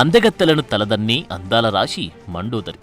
అందగత్తెలను తలదన్ని అందాల రాశి మండోదరి.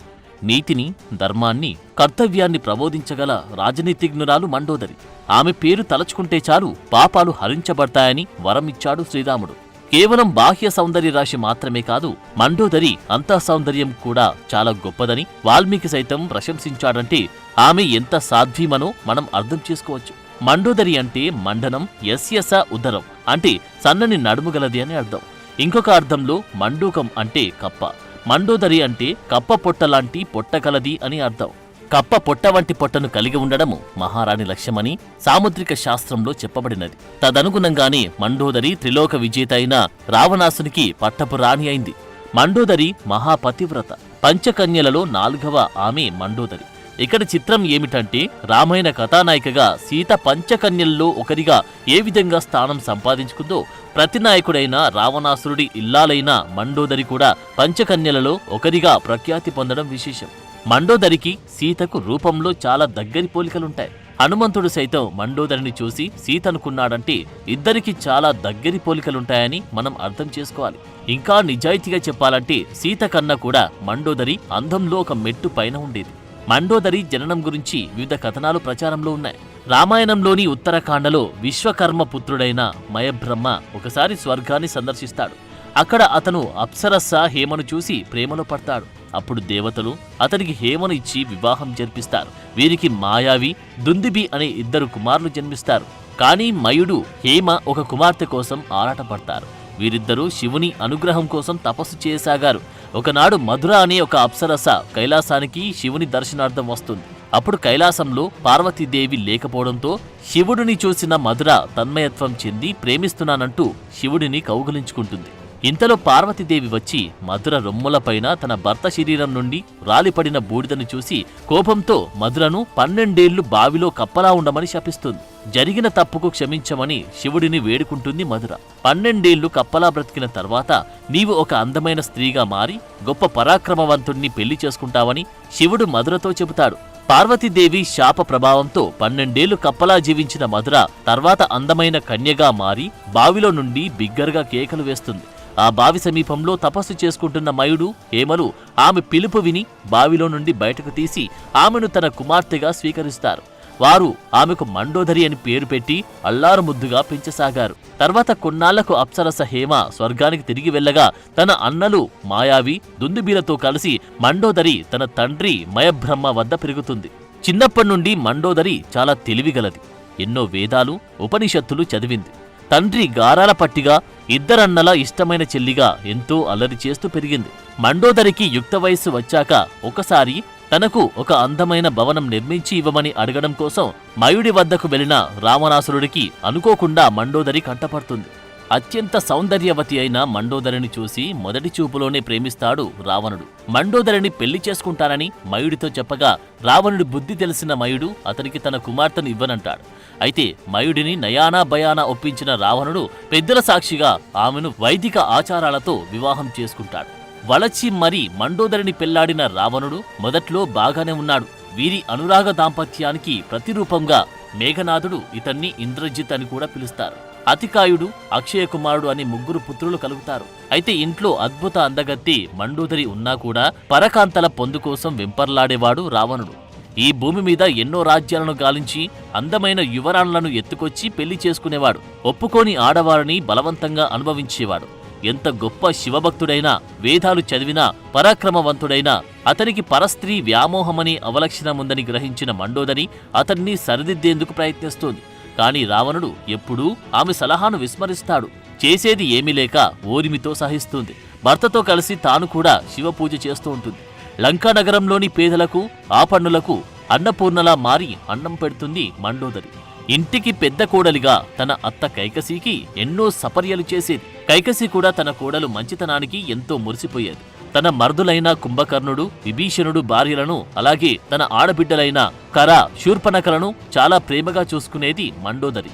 నీతిని ధర్మాన్ని కర్తవ్యాన్ని ప్రబోధించగల రాజనీతిజ్ఞురాలు మండోదరి. ఆమె పేరు తలచుకుంటే చాలు పాపాలు హరించబడతాయని వరమిచ్చాడు శ్రీరాముడు. కేవలం బాహ్య సౌందర్య రాశి మాత్రమే కాదు మండోదరి అంతః సౌందర్యం కూడా చాలా గొప్పదని వాల్మీకి సైతం ప్రశంసించాడంటే ఆమె ఎంత సాధ్వీమనో మనం అర్థం చేసుకోవచ్చు. మండోదరి అంటే మండనం యస్యస ఉదరం అంటే సన్నని నడుముగలది అని అర్థం. ఇంకొక అర్థంలో మండూకం అంటే కప్ప. మండోదరి అంటే కప్ప పొట్ట లాంటి పొట్ట కలది అని అర్థం. కప్ప పొట్ట వంటి పొట్టను కలిగి ఉండడము మహారాణి లక్ష్యమని సాముద్రిక శాస్త్రంలో చెప్పబడినది. తదనుగుణంగానే మండోదరి త్రిలోక విజేత అయిన రావణాసునికి పట్టపు రాణి అయింది. మండోదరి మహాపతివ్రత. పంచకన్యలలో నాలుగవ ఆమె మండోదరి. ఇక్కడ చిత్రం ఏమిటంటే రామాయణ కథానాయికగా సీత పంచకన్యల్లో ఒకరిగా ఏ విధంగా స్థానం సంపాదించుకుందో ప్రతి నాయకుడైన రావణాసురుడి ఇల్లాలైన మండోదరి కూడా పంచకన్యలలో ఒకరిగా ప్రఖ్యాతి పొందడం విశేషం. మండోదరికి సీతకు రూపంలో చాలా దగ్గరి పోలికలుంటాయి. హనుమంతుడు సైతం మండోదరిని చూసి సీత అనుకున్నాడంటే ఇద్దరికి చాలా దగ్గరి పోలికలుంటాయని మనం అర్థం చేసుకోవాలి. ఇంకా నిజాయితీగా చెప్పాలంటే సీత కన్నా కూడా మండోదరి అందంలో ఒక మెట్టు పైన ఉండేది. మండోదరి జననం గురించి వివిధ కథనాలు ప్రచారంలో ఉన్నాయి. రామాయణంలోని ఉత్తరాఖండలో విశ్వకర్మ పుత్రుడైన మయబ్రహ్మ ఒకసారి స్వర్గాన్ని సందర్శిస్తాడు. అక్కడ అతను అప్సరస్స హేమను చూసి ప్రేమలో పడతాడు. అప్పుడు దేవతలు అతనికి హేమను ఇచ్చి వివాహం జరిపిస్తారు. వీరికి మాయావి దుందిబి అనే ఇద్దరు కుమారులు జన్మిస్తారు. కానీ మయుడు హేమ ఒక కుమార్తె కోసం ఆరాటపడతారు. వీరిద్దరూ శివుని అనుగ్రహం కోసం తపస్సు చేయసాగారు. ఒకనాడు మధుర అనే ఒక అప్సరస కైలాసానికి శివుని దర్శనార్థం వస్తుంది. అప్పుడు కైలాసంలో పార్వతీదేవి లేకపోవడంతో శివుడిని చూసిన మధుర తన్మయత్వం చెంది ప్రేమిస్తున్నానంటూ శివుడిని కౌగులించుకుంటుంది. ఇంతలో పార్వతీదేవి వచ్చి మధుర రొమ్ములపైన తన భర్త శరీరం నుండి రాలిపడిన బూడిదను చూసి కోపంతో మధురను పన్నెండేళ్ళు బావిలో కప్పలా ఉండమని శపిస్తుంది. జరిగిన తప్పుకు క్షమించమని శివుడిని వేడుకుంటుంది మధుర. పన్నెండేళ్ళు కప్పలా బ్రతికిన తర్వాత నీవు ఒక అందమైన స్త్రీగా మారి గొప్ప పరాక్రమవంతుణ్ణి పెళ్ళి చేసుకుంటావని శివుడు మధురతో చెబుతాడు. పార్వతీదేవి శాప ప్రభావంతో పన్నెండేళ్ళు కప్పలా జీవించిన మధుర తర్వాత అందమైన కన్యగా మారి బావిలో నుండి బిగ్గరగా కేకలు వేస్తుంది. ఆ బావి సమీపంలో తపస్సు చేసుకుంటున్న మయుడు హేమలు ఆమె పిలుపు విని బావిలో నుండి బయటకు తీసి ఆమెను తన కుమార్తెగా స్వీకరిస్తారు. వారు ఆమెకు మండోదరి అని పేరు పెట్టి అల్లారు ముద్దుగా పెంచసాగారు. తర్వాత కొన్నాళ్ళకు అప్సరస హేమ స్వర్గానికి తిరిగి వెళ్ళగా తన అన్నలు మాయావి దుందుబీలతో కలిసి మండోదరి తన తండ్రి మయబ్రహ్మ వద్ద పెరుగుతుంది. చిన్నప్పటి నుండి మండోదరి చాలా తెలివిగలది ఎన్నో వేదాలు ఉపనిషత్తులు చదివింది. తండ్రి గారాల పట్టిగా ఇద్దరన్నల ఇష్టమైన చెల్లిగా ఎంతో అల్లరి చేస్తూ పెరిగింది. మండోదరికి యుక్త వయస్సు వచ్చాక ఒకసారి తనకు ఒక అందమైన భవనం నిర్మించి ఇవ్వమని అడగడం కోసం మయుడి వద్దకు వెళ్ళిన రావణాసురుడికి అనుకోకుండా మండోదరి కంటపడుతుంది. అత్యంత సౌందర్యవతి అయిన మండోదరిని చూసి మొదటి చూపులోనే ప్రేమిస్తాడు రావణుడు. మండోదరిని పెళ్ళి చేసుకుంటానని మయుడితో చెప్పగా రావణుడి బుద్ధి తెలిసిన మయుడు అతనికి తన కుమార్తెను ఇవ్వనంటాడు. అయితే మయుడిని నయానా భయానా ఒప్పించిన రావణుడు పెద్దల సాక్షిగా ఆమెను వైదిక ఆచారాలతో వివాహం చేసుకుంటాడు. వలచి మరి మండోదరిని పెళ్ళాడిన రావణుడు మొదట్లో బాగానే ఉన్నాడు. వీరి అనురాగ దాంపత్యానికి ప్రతిరూపంగా మేఘనాథుడు ఇతన్ని ఇంద్రజిత్ అని కూడా పిలుస్తారు. అతికాయుడు అక్షయ కుమారుడు అని ముగ్గురు పుత్రులు కలుగుతారు. అయితే ఇంట్లో అద్భుత అందగత్తి మండోదరి ఉన్నా కూడా పరకాంతల పొందు కోసం వెంపర్లాడేవాడు రావణుడు. ఈ భూమి మీద ఎన్నో రాజ్యాలను గాలించి అందమైన యువరాణులను ఎత్తుకొచ్చి పెళ్ళి చేసుకునేవాడు. ఒప్పుకోని ఆడవారిని బలవంతంగా అనుభవించేవాడు. ఎంత గొప్ప శివభక్తుడైనా వేదాలు చదివినా పరాక్రమవంతుడైనా అతనికి పరస్త్రీ వ్యామోహమని అవలక్షణముందని గ్రహించిన మండోదరి అతన్ని సరిదిద్దేందుకు ప్రయత్నిస్తోంది. కాని రావణుడు ఎప్పుడూ ఆమె సలహాను విస్మరిస్తాడు. చేసేది ఏమీ లేక ఓరిమితో సహిస్తుంది. భర్తతో కలిసి తాను కూడా శివపూజ చేస్తూ ఉంటుంది. లంకా నగరంలోని పేదలకు ఆపన్నులకు అన్నపూర్ణలా మారి అన్నం పెడుతుంది మండోదరి. ఇంటికి పెద్ద కోడలిగా తన అత్త కైకసీకి ఎన్నో సపర్యలు చేసేది. కైకసి కూడా తన కోడలు మంచితనానికి ఎంతో మురిసిపోయేది. తన మర్దులైన కుంభకర్ణుడు విభీషణుడు భార్యలను అలాగే తన ఆడబిడ్డలైన కర శూర్పణకలను చాలా ప్రేమగా చూసుకునేది మండోదరి.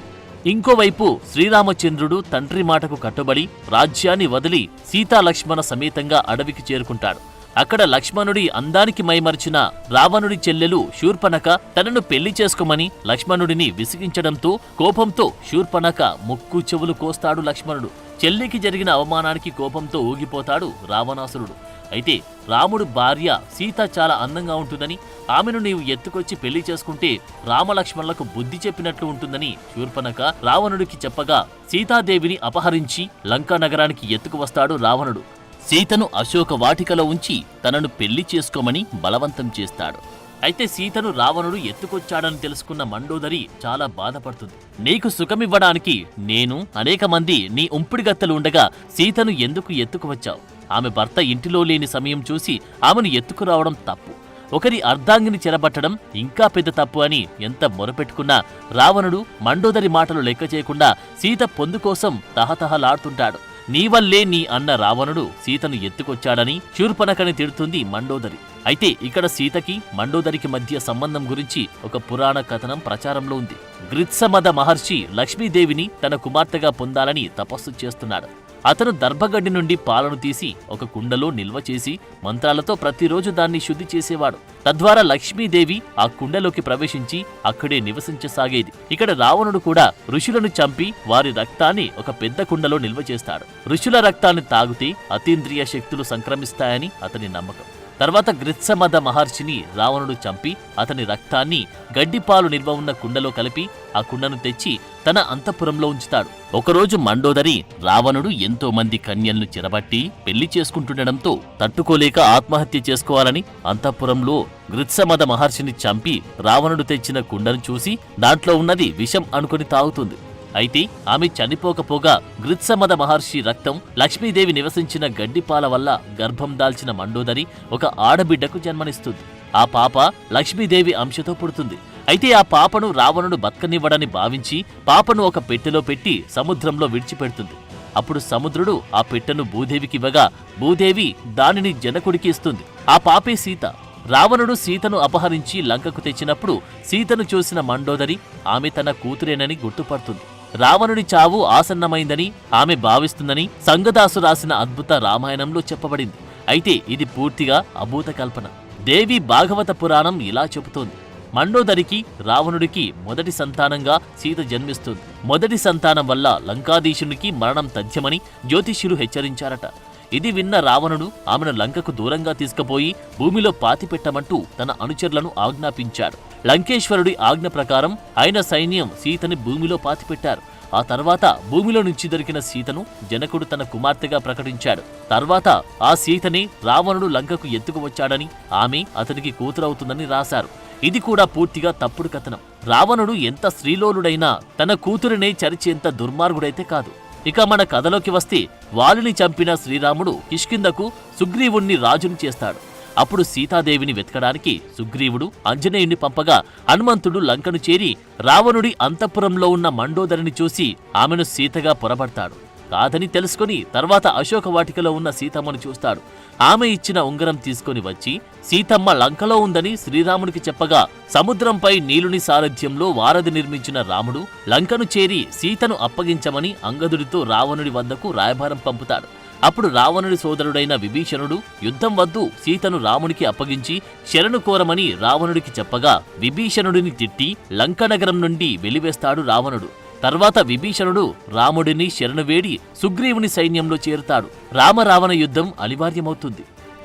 ఇంకోవైపు శ్రీరామచంద్రుడు తండ్రి మాటకు కట్టుబడి రాజ్యాన్ని వదిలి సీతాలక్ష్మణ సమేతంగా అడవికి చేరుకుంటాడు. అక్కడ లక్ష్మణుడి అందానికి మైమరిచిన రావణుడి చెల్లెలు శూర్పణక తనను పెళ్ళి చేసుకోమని లక్ష్మణుడిని విసిగించడంతో కోపంతో శూర్పణక ముక్కు చెవులు కోస్తాడు లక్ష్మణుడు. చెల్లికి జరిగిన అవమానానికి కోపంతో ఊగిపోతాడు రావణాసురుడు. అయితే రాముడు భార్య సీత చాలా అందంగా ఉంటుందని ఆమెను నీవు ఎత్తుకొచ్చి పెళ్ళి చేసుకుంటే రామలక్ష్మణులకు బుద్ధి చెప్పినట్లు ఉంటుందని శూర్పణక రావణుడికి చెప్పగా సీతాదేవిని అపహరించి లంకా నగరానికి ఎత్తుకు వస్తాడు రావణుడు. సీతను అశోక వాటికలో ఉంచి తనను పెళ్ళి చేసుకోమని బలవంతం చేస్తాడు. అయితే సీతను రావణుడు ఎత్తుకొచ్చాడని తెలుసుకున్న మండోదరి చాలా బాధపడుతుంది. నీకు సుఖమివ్వడానికి నేను అనేక మంది నీ ఉంపిడిగత్తలు ఉండగా సీతను ఎందుకు ఎత్తుకువచ్చావు? ఆమె భర్త ఇంటిలో లేని సమయం చూసి ఆమెను ఎత్తుకురావడం తప్పు. ఒకరి అర్ధాంగిని చెరబట్టడం ఇంకా పెద్ద తప్పు అని ఎంత మొరపెట్టుకున్నా రావణుడు మండోదరి మాటలు లెక్క చేయకుండా సీత పొందు కోసం తహతహలాడుతుంటాడు. నీ వల్లే నీ అన్న రావణుడు సీతను ఎత్తుకొచ్చాడని శూర్పణకని తిడుతుంది మండోదరి. అయితే ఇక్కడ సీతకి మండోదరికి మధ్య సంబంధం గురించి ఒక పురాణ కథనం ప్రచారంలో ఉంది. గ్రిత్సమద మహర్షి లక్ష్మీదేవిని తన కుమార్తెగా పొందాలని తపస్సు చేస్తున్నాడు. అతను దర్భగడ్డి నుండి పాలను తీసి ఒక కుండలో నిల్వ చేసి మంత్రాలతో ప్రతిరోజు దాన్ని శుద్ధి చేసేవాడు. తద్వారా లక్ష్మీదేవి ఆ కుండలోకి ప్రవేశించి అక్కడే నివసించసాగేది. ఇక్కడ రావణుడు కూడా ఋషులను చంపి వారి రక్తాన్ని ఒక పెద్ద కుండలో నిల్వ చేస్తాడు. ఋషుల రక్తాన్ని తాగితే అతీంద్రియ శక్తులు సంక్రమిస్తాయని అతని నమ్మకం. తర్వాత గ్రిత్సమద మహర్షిని రావణుడు చంపి అతని రక్తాన్ని గడ్డిపాలు నిల్వ ఉన్న కుండలో కలిపి ఆ కుండను తెచ్చి తన అంతఃపురంలో ఉంచుతాడు. ఒకరోజు మండోదరి రావణుడు ఎంతో మంది కన్యల్ను చెరబట్టి పెళ్ళి చేసుకుంటుండడంతో తట్టుకోలేక ఆత్మహత్య చేసుకోవాలని అంతఃపురంలో గ్రిత్సమద మహర్షిని చంపి రావణుడు తెచ్చిన కుండను చూసి దాంట్లో ఉన్నది విషం అనుకుని తాగుతుంది. అయితే ఆమె చనిపోకపోగా గృత్సమద మహర్షి రక్తం లక్ష్మీదేవి నివసించిన గడ్డిపాల వల్ల గర్భం దాల్చిన మండోదరి ఒక ఆడబిడ్డకు జన్మనిస్తుంది. ఆ పాప లక్ష్మీదేవి అంశతో పుడుతుంది. అయితే ఆ పాపను రావణుడు బతకనివ్వడని భావించి పాపను ఒక పెట్టెలో పెట్టి సముద్రంలో విడిచిపెడుతుంది. అప్పుడు సముద్రుడు ఆ పెట్టెను భూదేవికివ్వగా భూదేవి దానిని జనకుడికి ఇస్తుంది. ఆ పాపే సీత. రావణుడు సీతను అపహరించి లంకకు తెచ్చినప్పుడు సీతను చూసిన మండోదరి ఆమె తన కూతురేనని గుర్తుపడుతుంది. రావణుడి చావు ఆసన్నమైందని ఆమె భావిస్తుందని సంగదాసు రాసిన అద్భుత రామాయణంలో చెప్పబడింది. అయితే ఇది పూర్తిగా అభూత కల్పన. దేవి భాగవత పురాణం ఇలా చెబుతోంది. మండోదరికి రావణుడికి మొదటి సంతానంగా సీత జన్మిస్తుంది. మొదటి సంతానం వల్ల లంకాధీశునికి మరణం తథ్యమని జ్యోతిష్యులు హెచ్చరించారట. ఇది విన్న రావణుడు ఆమెను లంకకు దూరంగా తీసుకుపోయి భూమిలో పాతిపెట్టమంటూ తన అనుచరులను ఆజ్ఞాపించాడు. లంకేశ్వరుడి ఆజ్ఞ ప్రకారం ఆయన సైన్యం సీతని భూమిలో పాతిపెట్టారు ఆ తర్వాత భూమిలో నుంచి దొరికిన సీతను జనకుడు తన కుమార్తెగా ప్రకటించాడు. తర్వాత ఆ సీతని రావణుడు లంకకు ఎత్తుకు వచ్చాడని ఆమె అతనికి కూతురవుతుందని రాశారు. ఇది కూడా పూర్తిగా తప్పుడు కథనం. రావణుడు ఎంత స్త్రీలోలుడైనా తన కూతురినే చరిచేంత దుర్మార్గుడైతే కాదు. ఇక మన కథలోకి వస్తే వాలిని చంపిన శ్రీరాముడు కిష్కిందకు సుగ్రీవుణ్ణి రాజుని చేస్తాడు. అప్పుడు సీతాదేవిని వెతకడానికి సుగ్రీవుడు ఆంజనేయుని పంపగా హనుమంతుడు లంకను చేరి రావణుడి అంతఃపురంలో ఉన్న మండోదరిని చూసి ఆమెను సీతగా పొరబడతాడు. కాదని తెలుసుకుని తర్వాత అశోక వాటికలో ఉన్న సీతమ్మను చూస్తాడు. ఆమె ఇచ్చిన ఉంగరం తీసుకొని వచ్చి సీతమ్మ లంకలో ఉందని శ్రీరాముడికి చెప్పగా సముద్రంపై నీలుని సారథ్యంలో వారధి నిర్మించిన రాముడు లంకను చేరి సీతను అప్పగించమని అంగదుడితో రావణుడి వద్దకు రాయభారం పంపుతాడు. అప్పుడు రావణుడి సోదరుడైన విభీషణుడు యుద్ధం వద్దు సీతను రామునికి అప్పగించి శరణు కోరమని రావణుడికి చెప్పగా విభీషణుడిని తిట్టి లంకనగరం నుండి వెలివేస్తాడు రావణుడు. తర్వాత విభీషణుడు రాముడిని శరణు వేడి సుగ్రీవుని సైన్యంలో చేరుతాడు. రామరావణ యుద్ధం అనివార్యమవుతుంది.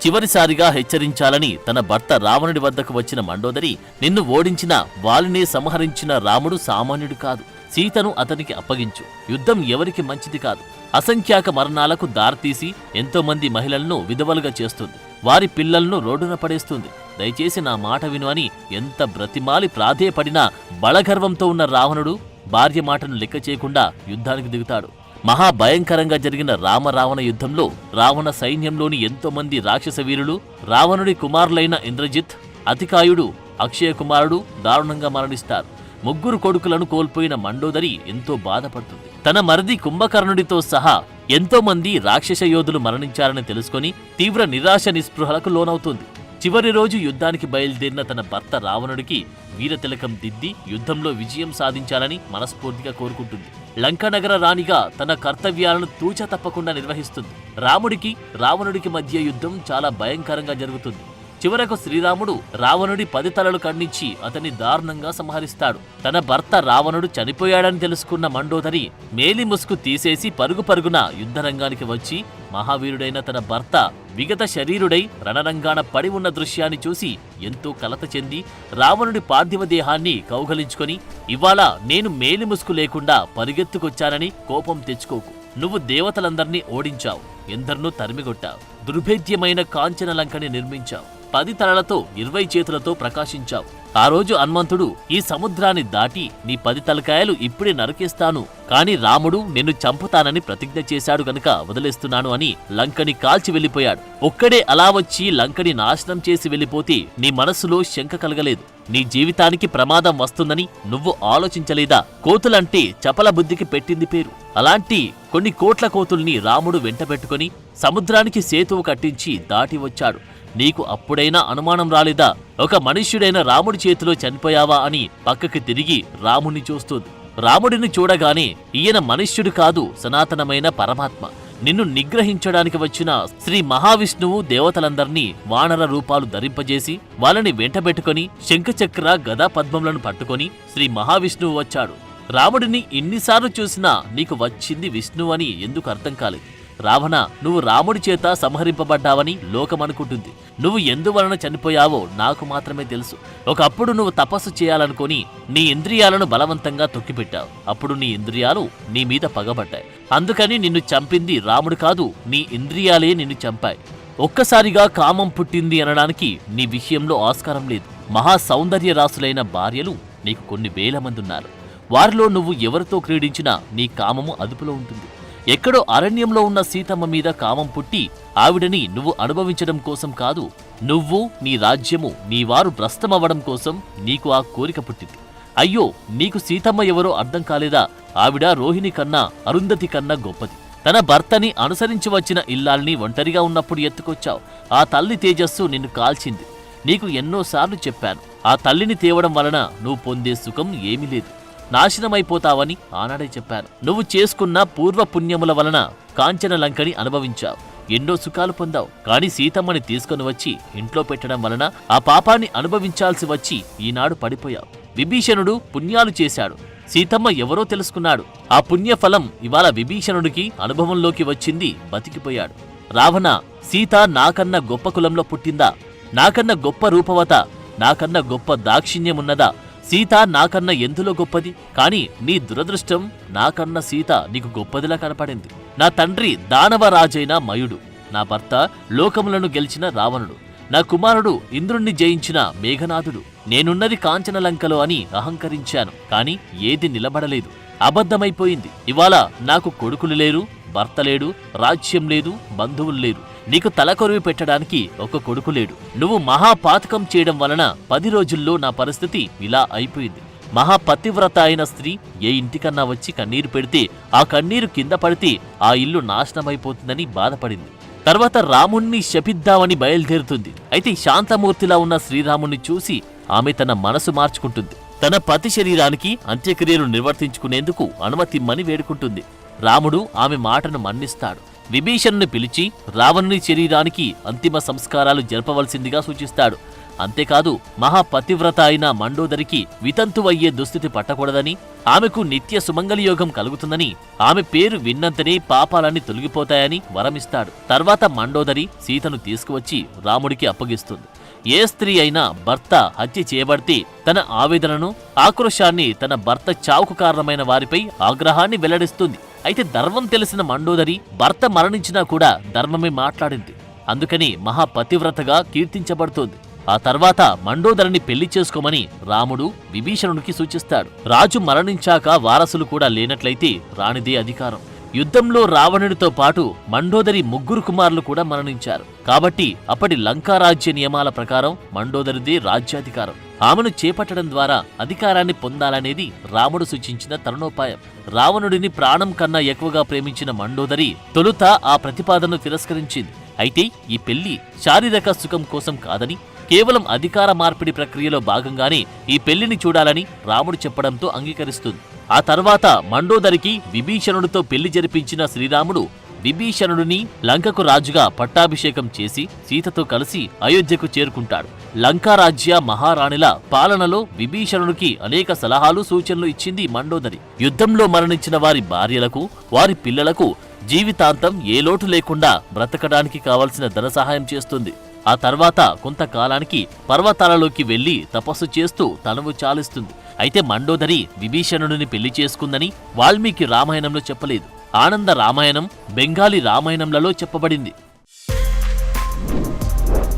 చివరిసారిగా హెచ్చరించాలని తన భర్త రావణుడి వద్దకు వచ్చిన మండోదరి నిన్ను ఓడించిన వాలినే సంహరించిన రాముడు సామాన్యుడు కాదు. సీతను అతనికి అప్పగించు. యుద్ధం ఎవరికి మంచిది కాదు. అసంఖ్యాక మరణాలకు దారితీసి ఎంతోమంది మహిళలను విధవలుగా చేస్తుంది. వారి పిల్లలను రోడ్డున పడేస్తుంది. దయచేసి నా మాట విను అని ఎంత బ్రతిమాలి ప్రాధేయపడినా బలగర్వంతో ఉన్న రావణుడు భార్య మాటను లెక్క చేయకుండా యుద్ధానికి దిగుతాడు. మహాభయంకరంగా జరిగిన రామరావణ యుద్ధంలో రావణ సైన్యంలోని ఎంతో మంది రాక్షస వీరులు రావణుడి కుమారులైన ఇంద్రజిత్ అతికాయుడు అక్షయ కుమారుడు దారుణంగా మరణిస్తారు. ముగ్గురు కొడుకులను కోల్పోయిన మండోదరి ఎంతో బాధపడుతుంది. తన మరిది కుంభకర్ణుడితో సహా ఎంతో మంది రాక్షస యోధులు మరణించారని తెలుసుకొని తీవ్ర నిరాశ నిస్పృహలకు లోనవుతుంది. చివరి రోజు యుద్ధానికి బయలుదేరిన తన భర్త రావణుడికి వీరతిలకం దిద్ది యుద్ధంలో విజయం సాధించాలని మనస్ఫూర్తిగా కోరుకుంటుంది. లంకనగర రాణిగా తన కర్తవ్యాలను తూచ తప్పకుండా నిర్వహిస్తుంది. రాముడికి రావణుడికి మధ్య యుద్ధం చాలా భయంకరంగా జరుగుతుంది. చివరకు శ్రీరాముడు రావణుడి పది తలలు ఖండించి అతన్ని దారుణంగా సంహరిస్తాడు. తన భర్త రావణుడు చనిపోయాడని తెలుసుకున్న మండోదరి మేలి ముసుగు తీసేసి పరుగు పరుగున యుద్ధరంగానికి వచ్చి మహావీరుడైన తన భర్త విగత శరీరుడై రణరంగాన పడి ఉన్న దృశ్యాన్ని చూసి ఎంతో కలత చెంది రావణుడి పార్థివ దేహాన్ని కౌగలించుకొని ఇవాళ నేను మేలి ముసుగు లేకుండా పరిగెత్తుకొచ్చానని కోపం తెచ్చుకోకు. నువ్వు దేవతలందర్నీ ఓడించావు. ఎందరినూ తరిమిగొట్టావు. దుర్భేద్యమైన కాంచన లంకని నిర్మించావు. పది తలలతో ఇరవై చేతులతో ప్రకాశించావు. ఆ రోజు హనుమంతుడు ఈ సముద్రాన్ని దాటి నీ పది తలకాయలు ఇప్పుడే నరికేస్తాను. కాని రాముడు నిన్ను చంపుతానని ప్రతిజ్ఞ చేశాడు గనుక వదిలేస్తున్నాను అని లంకని కాల్చి వెళ్ళిపోయాడు. ఒక్కడే అలా వచ్చి లంకని నాశనం చేసి వెళ్ళిపోతే నీ మనస్సులో శంక కలగలేదు. నీ జీవితానికి ప్రమాదం వస్తుందని నువ్వు ఆలోచించలేదా? కోతులంటే చపల బుద్ధికి పెట్టింది పేరు. అలాంటి కొన్ని కోట్ల కోతుల్ని రాముడు వెంటబెట్టుకుని సముద్రానికి సేతువు కట్టించి దాటి వచ్చాడు. నీకు అప్పుడైనా అనుమానం రాలేదా? ఒక మనుష్యుడైన రాముడి చేతిలో చనిపోయావా అని పక్కకి తిరిగి రాముణ్ణి చూస్తుంది. రాముడిని చూడగానే ఈయన మనుష్యుడు కాదు సనాతనమైన పరమాత్మ. నిన్ను నిగ్రహించడానికి వచ్చిన శ్రీ మహావిష్ణువు దేవతలందర్నీ వానర రూపాలు ధరింపజేసి వాళ్ళని వెంటబెట్టుకొని శంఖచక్ర గదా పద్మములను పట్టుకొని శ్రీ మహావిష్ణువు వచ్చాడు. రాముడిని ఇన్నిసార్లు చూసినా నీకు వచ్చింది విష్ణువు అని ఎందుకు అర్థం కాలేదు. రావణ నువ్వు రాముడి చేత సంహరింపబడ్డావని లోకమనుకుంటుంది. నువ్వు ఎందువలన చనిపోయావో నాకు మాత్రమే తెలుసు. ఒకప్పుడు నువ్వు తపస్సు చేయాలనుకుని నీ ఇంద్రియాలను బలవంతంగా తొక్కిపెట్టావు. అప్పుడు నీ ఇంద్రియాలు నీ మీద పగబడ్డాయి. అందుకని నిన్ను చంపింది రాముడు కాదు నీ ఇంద్రియాలే నిన్ను చంపాయి. ఒక్కసారిగా కామం పుట్టింది అనడానికి నీ విషయంలో ఆస్కారం లేదు. మహా సౌందర్య రాసులైన భార్యలు నీకు కొన్ని వేల మంది ఉన్నారు వారిలో నువ్వు ఎవరితో క్రీడించినా నీ కామము అదుపులో ఉంటుంది. ఎక్కడో అరణ్యంలో ఉన్న సీతమ్మ మీద కామం పుట్టి ఆవిడని నువ్వు అనుభవించడం కోసం కాదు నువ్వు నీ రాజ్యము నీ వారు భ్రష్టమవ్వడం కోసం నీకు ఆ కోరిక పుట్టింది. అయ్యో నీకు సీతమ్మ ఎవరో అర్థం కాలేదా? ఆవిడ రోహిణి కన్నా అరుంధతి కన్నా గొప్పది. తన భర్తని అనుసరించి వచ్చిన ఇల్లాల్ని ఒంటరిగా ఉన్నప్పుడు ఎత్తుకొచ్చావు. ఆ తల్లి తేజస్సు నిన్ను కాల్చింది. నీకు ఎన్నోసార్లు చెప్పాను. ఆ తల్లిని తేవడం వలన నువ్వు పొందే సుఖం ఏమీ లేదు. నాశనమైపోతావని ఆనాడే చెప్పాను నువ్వు చేసుకున్న పూర్వ పుణ్యముల వలన కాంచన లంకని అనుభవించావు. ఎన్నో సుఖాలు పొందావు. కాని సీతమ్మని తీసుకొని వచ్చి ఇంట్లో పెట్టడం వలన ఆ పాపాన్ని అనుభవించాల్సి వచ్చి ఈనాడు పడిపోయావు. విభీషణుడు పుణ్యాలు చేశాడు. సీతమ్మ ఎవరో తెలుసుకున్నాడు. ఆ పుణ్యఫలం ఇవాళ విభీషణుడికి అనుభవంలోకి వచ్చింది బతికిపోయాడు. రావణ సీత నాకన్నా గొప్ప కులంలో పుట్టిందా? నాకన్నా గొప్ప రూపవత నాకన్నా గొప్ప దాక్షిణ్యమున్నదా? సీత నాకన్నా ఎందులో గొప్పది? కాని నీ దురదృష్టం నాకన్నా సీత నీకు గొప్పదిలా కనపడింది. నా తండ్రి దానవరాజైన మయుడు. నా భర్త లోకములను గెలిచిన రావణుడు. నా కుమారుడు ఇంద్రుణ్ణి జయించిన మేఘనాథుడు. నేనున్నది కాంచనలంకలో అని అహంకరించాను. కాని ఏది నిలబడలేదు. అబద్ధమైపోయింది. ఇవాళ నాకు కొడుకులు లేరు భర్త లేడు రాజ్యం లేదు బంధువులు లేరు. నీకు తలకొరివి పెట్టడానికి ఒక కొడుకు లేడు. నువ్వు మహాపాతకం చేయడం వలన పది రోజుల్లో నా పరిస్థితి ఇలా అయిపోయింది. మహాపతివ్రత అయిన స్త్రీ ఏ ఇంటికన్నా వచ్చి కన్నీరు పెడితే ఆ కన్నీరు కింద పడితే ఆ ఇల్లు నాశనమైపోతుందని బాధపడింది. తర్వాత రాముణ్ణి శపిద్దామని బయలుదేరుతుంది. అయితే శాంతమూర్తిలా ఉన్న శ్రీరాముణ్ణి చూసి ఆమె తన మనసు మార్చుకుంటుంది. తన పతి శరీరానికి అంత్యక్రియలు నిర్వర్తించుకునేందుకు అనుమతిమ్మని వేడుకుంటుంది. రాముడు ఆమె మాటను మన్నిస్తాడు. విభీషణ్ను పిలిచి రావణుని శరీరానికి అంతిమ సంస్కారాలు జరపవలసిందిగా సూచిస్తాడు. అంతేకాదు మహాపతివ్రత అయిన మండోదరికి వితంతువయ్యే దుస్థితి పట్టకూడదని ఆమెకు నిత్య సుమంగళయోగం కలుగుతుందని ఆమె పేరు విన్నంతనే పాపాలన్నీ తొలగిపోతాయని వరమిస్తాడు. తర్వాత మండోదరి సీతను తీసుకువచ్చి రాముడికి అప్పగిస్తుంది. ఏ స్త్రీ అయినా భర్త హత్య చేయబడితే తన ఆవేదనను ఆక్రోశాన్ని తన భర్త చావుకు కారణమైన వారిపై ఆగ్రహాన్ని వెల్లడిస్తుంది. అయితే ధర్మం తెలిసిన మండోదరి భర్త మరణించినా కూడా ధర్మమే మాట్లాడింది. అందుకని మహాపతివ్రతగా కీర్తించబడుతోంది. ఆ తర్వాత మండోదరిని పెళ్ళి చేసుకోమని రాముడు విభీషణుడికి సూచిస్తాడు. రాజు మరణించాక వారసులు కూడా లేనట్లయితే రాణిదే అధికారం. యుద్ధంలో రావణుడితో పాటు మండోదరి ముగ్గురు కుమారులు కూడా మరణించారు. కాబట్టి అప్పటి లంకారాజ్య నియమాల ప్రకారం మండోదరిదే రాజ్యాధికారం. ఆమెను చేపట్టడం ద్వారా అధికారాన్ని పొందాలనేది రాముడు సూచించిన తరుణోపాయం. రావణుడిని ప్రాణం కన్నా ఎక్కువగా ప్రేమించిన మండోదరి తొలుత ఆ ప్రతిపాదనను తిరస్కరించింది. అయితే ఈ పెళ్ళి శారీరక సుఖం కోసం కాదని కేవలం అధికార మార్పిడి ప్రక్రియలో భాగంగానే ఈ పెళ్ళిని చూడాలని రాముడు చెప్పడంతో అంగీకరిస్తుంది. ఆ తర్వాత మండోదరికి విభీషణుడితో పెళ్ళి జరిపించిన శ్రీరాముడు విభీషణుడిని లంకకు రాజుగా పట్టాభిషేకం చేసి సీతతో కలిసి అయోధ్యకు చేరుకుంటాడు. లంకారాజ్య మహారాణిల పాలనలో విభీషణుడికి అనేక సలహాలు సూచనలు ఇచ్చింది మండోదరి. యుద్ధంలో మరణించిన వారి భార్యలకు వారి పిల్లలకు జీవితాంతం ఏ లోటు లేకుండా బ్రతకడానికి కావలసిన ధన సహాయం చేస్తుంది. ఆ తర్వాత కొంతకాలానికి పర్వతాలలోకి వెళ్ళి తపస్సు చేస్తూ తనువు చాలిస్తుంది. అయితే మండోదరి విభీషణుడిని పెళ్ళి చేసుకుందని వాల్మీకి రామాయణంలో చెప్పలేదు. ఆనంద రామాయణం బెంగాలీ రామాయణంలలో చెప్పబడింది.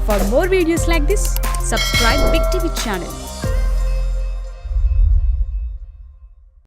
For more videos like this subscribe Big TV channel